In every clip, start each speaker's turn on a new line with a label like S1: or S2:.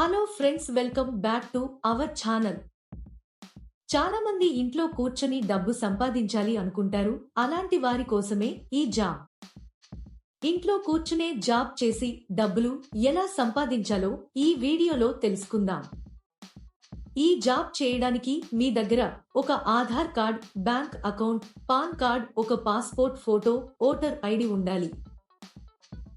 S1: Hello friends welcome back to our channel చాలా మంది ఇంట్లో కూర్చొని డబ్బు సంపాదించాలి అనుకుంటారు. అలాంటి వారి కోసమే ఈ జాబ్. ఇంట్లో కూర్చునే జాబ్ చేసి డబ్బులు ఎలా సంపాదించాలో ఈ వీడియోలో తెలుసుకుందాం. ఈ జాబ్ చేయడానికి మీ దగ్గర ఒక Aadhaar card bank account PAN card ఒక పాస్పోర్ట్ ఫోటో ఓటర్ ఐడి ఉండాలి.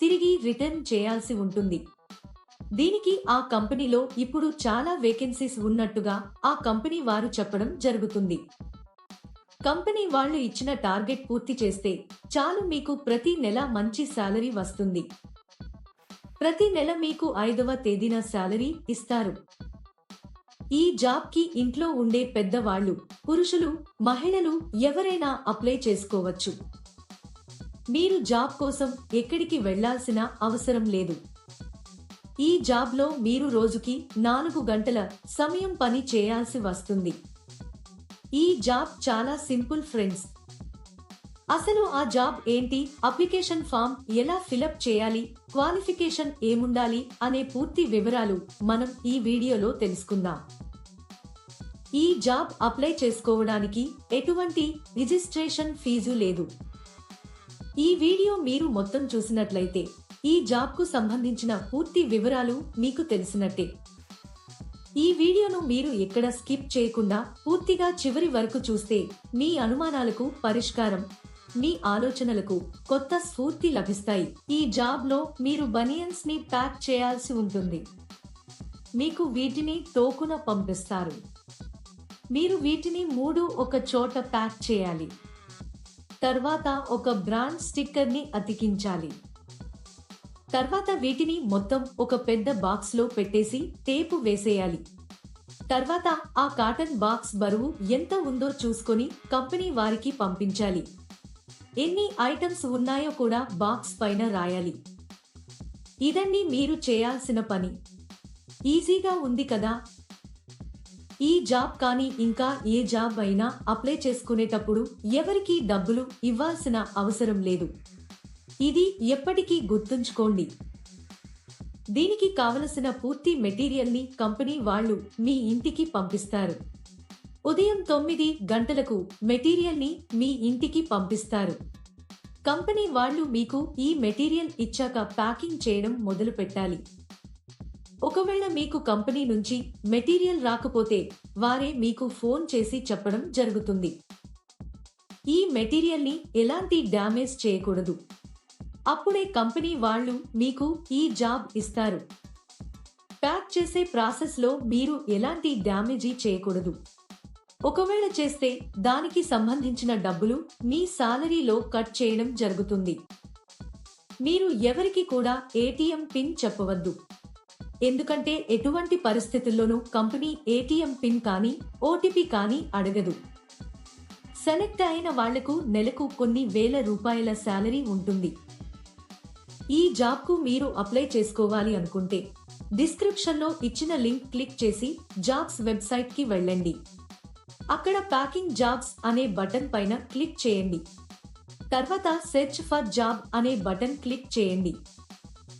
S1: తిరిగి రిటర్న్ చేయాల్సి ఉంటుంది. దీనికి ఆ కంపెనీలో ఇప్పుడు చాలా వేకెన్సీస్ ఉన్నట్టుగా ఆ కంపెనీ వారు చెప్పడం జరుగుతుంది. కంపెనీ వాళ్ళు ఇచ్చిన టార్గెట్ పూర్తి చేస్తే చాలు మీకు ప్రతి నెల మంచి శాలరీ వస్తుంది. ప్రతి నెల మీకు ఐదవ తేదీన శాలరీ ఇస్తారు. ఈ జాబ్కి ఇంట్లో ఉండే పెద్దవాళ్ళు పురుషులు మహిళలు ఎవరైనా అప్లై చేసుకోవచ్చు. మీరు జాబ్ కోసం ఎక్కడికి వెళ్ళాల్సిన అవసరం లేదు. ఈ జాబ్లో మీరు రోజుకి నాలుగు గంటల సమయం పని చేయాల్సి వస్తుంది. ఈ జాబ్ చాలా సింపుల్ ఫ్రెండ్స్. అసలు ఆ జాబ్ ఏంటి? అప్లికేషన్ ఫామ్ ఎలా ఫిలప్ చేయాలి? క్వాలిఫికేషన్ ఏముండాలి? అనే పూర్తి వివరాలు మనం ఈ వీడియోలో తెలుసుకుందాం. ఈ జాబ్ అప్లై చేసుకోవడానికి ఎటువంటి రిజిస్ట్రేషన్ ఫీజు లేదు. ఈ వీడియో మీరు మొత్తం చూసినట్లయితే ఈ జాబ్కు సంబంధించిన పూర్తి వివరాలు మీకు తెలిసినట్టే. ఈ వీడియోను మీరు ఎక్కడ స్కిప్ చేయకుండా పూర్తిగా చివరి వరకు చూస్తే మీ అనుమానాలకు పరిష్కారం మీ ఆలోచనలకు కొత్త స్ఫూర్తి లభిస్తాయి. ఈ జాబ్లో మీరు బనియన్స్ని ప్యాక్ చేయాల్సి ఉంటుంది. మీకు వీటిని తోకున పంపిస్తారు. మీరు వీటిని మూడు ఒక చోట ప్యాక్ చేయాలి. తర్వాత ఒక బ్రాండ్ స్టిక్కర్ని అతికించాలి. తర్వాత వీటిని మొత్తం ఒక పెద్ద బాక్స్లో పెట్టేసి టేపు వేసేయాలి. తర్వాత ఆ కాటన్ బాక్స్ బరువు ఎంత ఉందో చూసుకొని కంపెనీ వారికి పంపించాలి. ఎన్ని ఐటమ్స్ ఉన్నాయో కూడా బాక్స్ పైన రాయాలి. ఇదండి మీరు చేయాల్సిన పని. ఈజీగా ఉంది కదా ఈ జాబ్ కానీ ఇంకా ఏ జాబ్ అయినా అప్లై చేసుకునేటప్పుడు ఎవరికీ డబ్బులు ఇవ్వాల్సిన అవసరం లేదు. ఇది ఎప్పటికీ గుర్తుంచుకోండి. దీనికి కావలసిన పూర్తి మెటీరియల్ని కంపెనీ వాళ్ళు మీ ఇంటికి పంపిస్తారు. ఉదయం తొమ్మిది గంటలకు మెటీరియల్ని మీ ఇంటికి పంపిస్తారు. కంపెనీ వాళ్ళు మీకు ఈ మెటీరియల్ ఇచ్చాక ప్యాకింగ్ చేయడం మొదలు పెట్టాలి ఒకవేళ మీకు కంపెనీ నుంచి మెటీరియల్ రాకపోతే వారే మీకు ఫోన్ చేసి చెప్పడం జరుగుతుంది. ఈ మెటీరియల్ని ఎలాంటి డ్యామేజ్ చేయకూడదు. అప్పుడే కంపెనీ వాళ్ళు మీకు ఈ జాబ్ ఇస్తారు. ప్యాక్ చేసే ప్రాసెస్లో మీరు ఎలాంటి డ్యామేజీ చేయకూడదు. ఒకవేళ చేస్తే దానికి సంబంధించిన డబ్బులు మీ సాలరీలో కట్ చేయడం జరుగుతుంది. మీరు ఎవరికి కూడా ఏటీఎం పిన్ చెప్పవద్దు. ఎందుకంటే ఎటువంటి పరిస్థితుల్లోనూ కంపెనీ ఏటీఎం పిన్ కానీ ఓటీపీ కానీ అడగదు. సెలెక్ట్ అయిన వాళ్ళకు నెలకు కొన్ని వేల రూపాయల శాలరీ ఉంటుంది. ఈ జాబ్కు మీరు అప్లై చేసుకోవాలి అనుకుంటే డిస్క్రిప్షన్లో ఇచ్చిన లింక్ క్లిక్ చేసి జాబ్స్ వెబ్సైట్కి వెళ్ళండి. అక్కడ ప్యాకింగ్ జాబ్స్ అనే బటన్ పైన క్లిక్ చేయండి. తర్వాత సెర్చ్ ఫర్ జాబ్ అనే బటన్ క్లిక్ చేయండి.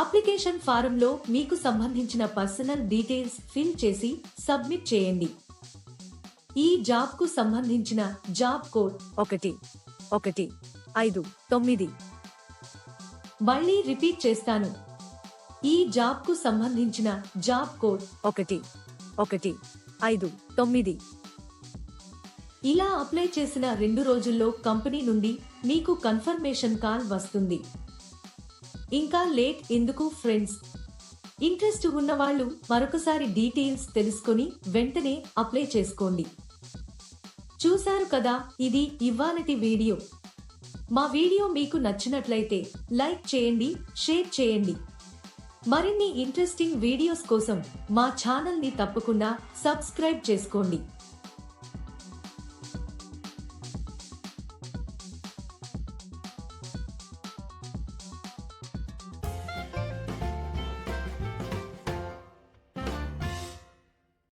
S1: అప్లికేషన్ ఫారంలో మీకు సంబంధించిన పర్సనల్ డీటెయిల్స్ ఫిల్ చేసి సబ్మిట్ చేయండి. ఈ జాబ్కు సంబంధించిన జాబ్ కోడ్ ఒకటి ఒకటి ఐదు తొమ్మిది. మళ్ళీ రిపీట్ చేస్తాను. ఈ జాబ్కు సంబంధించిన జాబ్ కోడ్ ఒకటి ఒకటి ఐదు తొమ్మిది. ఇలా అప్లై చేసిన రెండు రోజుల్లో కంపెనీ నుండి మీకు కన్ఫర్మేషన్ కాల్ వస్తుంది. ఇంకా లేట్ ఎందుకు ఫ్రెండ్స్? ఇంట్రెస్ట్ ఉన్నవాళ్ళు మరొకసారి డీటెయిల్స్ తెలుసుకొని వెంటనే అప్లై చేసుకోండి. చూశారు కదా ఇది ఇవ్వాలటి వీడియో. మా వీడియో మీకు నచ్చినట్లయితే లైక్ చేయండి షేర్ చేయండి. మరిన్ని ఇంట్రెస్టింగ్ వీడియోస్ కోసం మా ఛానల్ని తప్పకుండా సబ్స్క్రైబ్ చేసుకోండి.